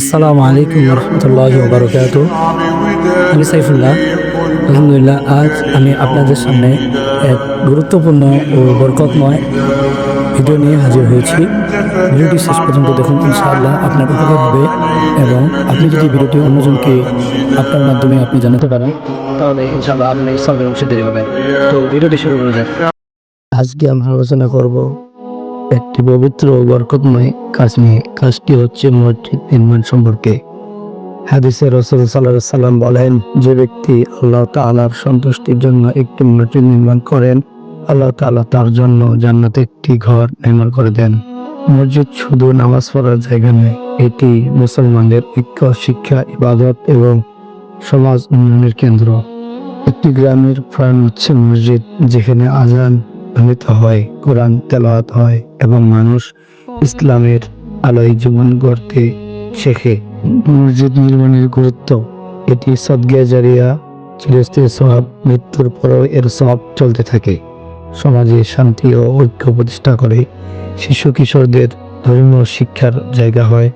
আসসালামু আলাইকুম রহমতুল্লাহ বারকাত আমি সাইফুল্লাহ, আলহামদুলিল্লাহ, আজ আমি আপনাদের সামনে এক গুরুত্বপূর্ণ ও বরকতময় ভিডিও নিয়ে হাজির হয়েছি। ভিডিওটি শেষ পর্যন্ত দেখুন, ইনশাআল্লাহ আপনার উপকার হবে এবং আপনি যদি ভিডিওটি অন্যজনকে আপনার মাধ্যমে আপনি জানাতে পারেন, তাহলে ইনশাআল্লাহ আপনি সবের অংশীদারি হবেন তো ভিডিওটি শুরু করা যাক। আজকে আমরা আলোচনা করব একটি পবিত্র ও বরকতময় কাজ নিয়ে কাজটি হচ্ছে মসজিদ নির্মাণ সম্পর্কে। হাদিসে রসুল সাল্লাহ সাল্লাম বলেন, যে ব্যক্তি আল্লাহ তাআলার সন্তুষ্টির জন্য একটি মসজিদ নির্মাণ করেন, আল্লাহ তাআলা তার জন্য জান্নাতে একটি ঘর নির্মাণ করে দেন। মসজিদ শুধু নামাজ পড়ার জায়গা নয়, এটি মুসলমানদের ঐক্য, শিক্ষা, ইবাদত এবং সমাজ উন্নয়নের কেন্দ্র। একটি গ্রামের প্রাণ হচ্ছে মসজিদ, যেখানে আজান ধ্বনিত হয়, কোরআন তেলাওয়াত হয় এবং মানুষ ইসলামের আলোয় জীবন গড়তে শেখে। মসজিদ নির্মাণের গুরুত্ব, এটি সদগিয়া জারিয়া চিরস্থায়ী সব মৃত্যুর পরও এর স্বভাব চলতে থাকে। সমাজে শান্তি ও ঐক্য প্রতিষ্ঠা করে, শিশু কিশোরদের ধর্মীয় শিক্ষার জায়গা হয়।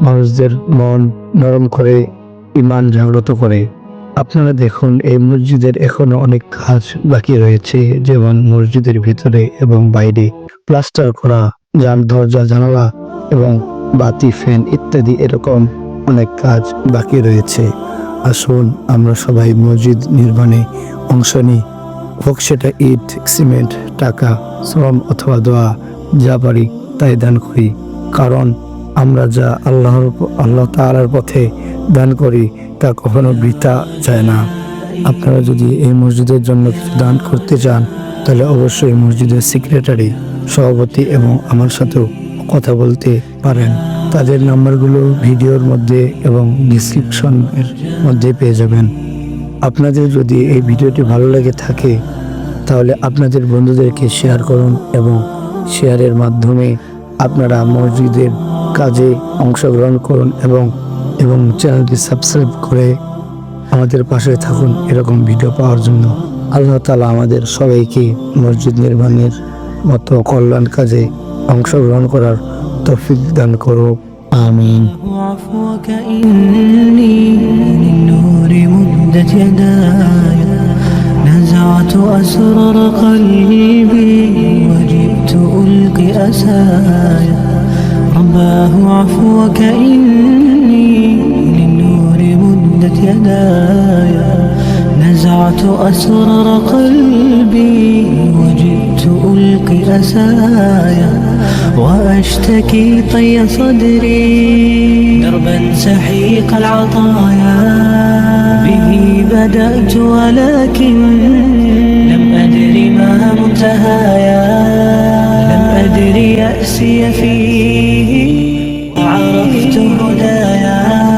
মানুষদের মন নরম করে, ইমান জাগ্রত করে। আপনারা দেখুন, এই মসজিদের এখনও অনেক কাজ বাকি রয়েছে, যেমন মসজিদের ভিতরে এবং বাইরে প্লাস্টার করা যান দরজা, জানালা এবং বাতি, ফ্যান ইত্যাদি এরকম অনেক কাজ বাকি রয়েছে। আসুন, আমরা সবাই মসজিদ নির্মাণে অংশ নিই। হোক সেটা ইট, সিমেন্ট, টাকা, শ্রম অথবা দোয়া, যা পারি তাই দান করি। কারণ আমরা যা আল্লাহর, আল্লাহ তাআলার পথে দান করি, তা কখনো বৃথা যায় না। আপনারা যদি এই মসজিদের জন্য কিছু দান করতে চান, তাহলে অবশ্যই মসজিদের সেক্রেটারি সভাপতি এবং আমার সাথেও কথা বলতে পারেন। তাদের নাম্বারগুলো ভিডিওর মধ্যে এবং ডিসক্রিপশনের মধ্যে পেয়ে যাবেন। আপনাদের যদি এই ভিডিওটি ভালো লেগে থাকে, তাহলে আপনাদের বন্ধুদেরকে শেয়ার করুন এবং শেয়ারের মাধ্যমে আপনারা মসজিদের কাজে অংশগ্রহণ করুন এবং এবং চ্যানেলটি সাবস্ক্রাইব করে আমাদের পাশে থাকুন এরকম ভিডিও পাওয়ার জন্য আল্লাহ তালা আমাদের সবাইকে মসজিদ নির্মাণের মতো কল্যাণ কাজে অংশগ্রহণ করার তৌফিক দান করুক আমিন عفوك إني للنور مدت يداي نزعت أسرار قلبي وجئت ألقي أساي رباه عفوك إني للنور مدت يداي نزعت أسرار قلبي وجئت ألقي أسايا وأشتكي طي صدري دربا سحيق العطايا به بدأت ولكن لم أدر ما منتهايا لم أدر يأسي فيه وعرفت هدايا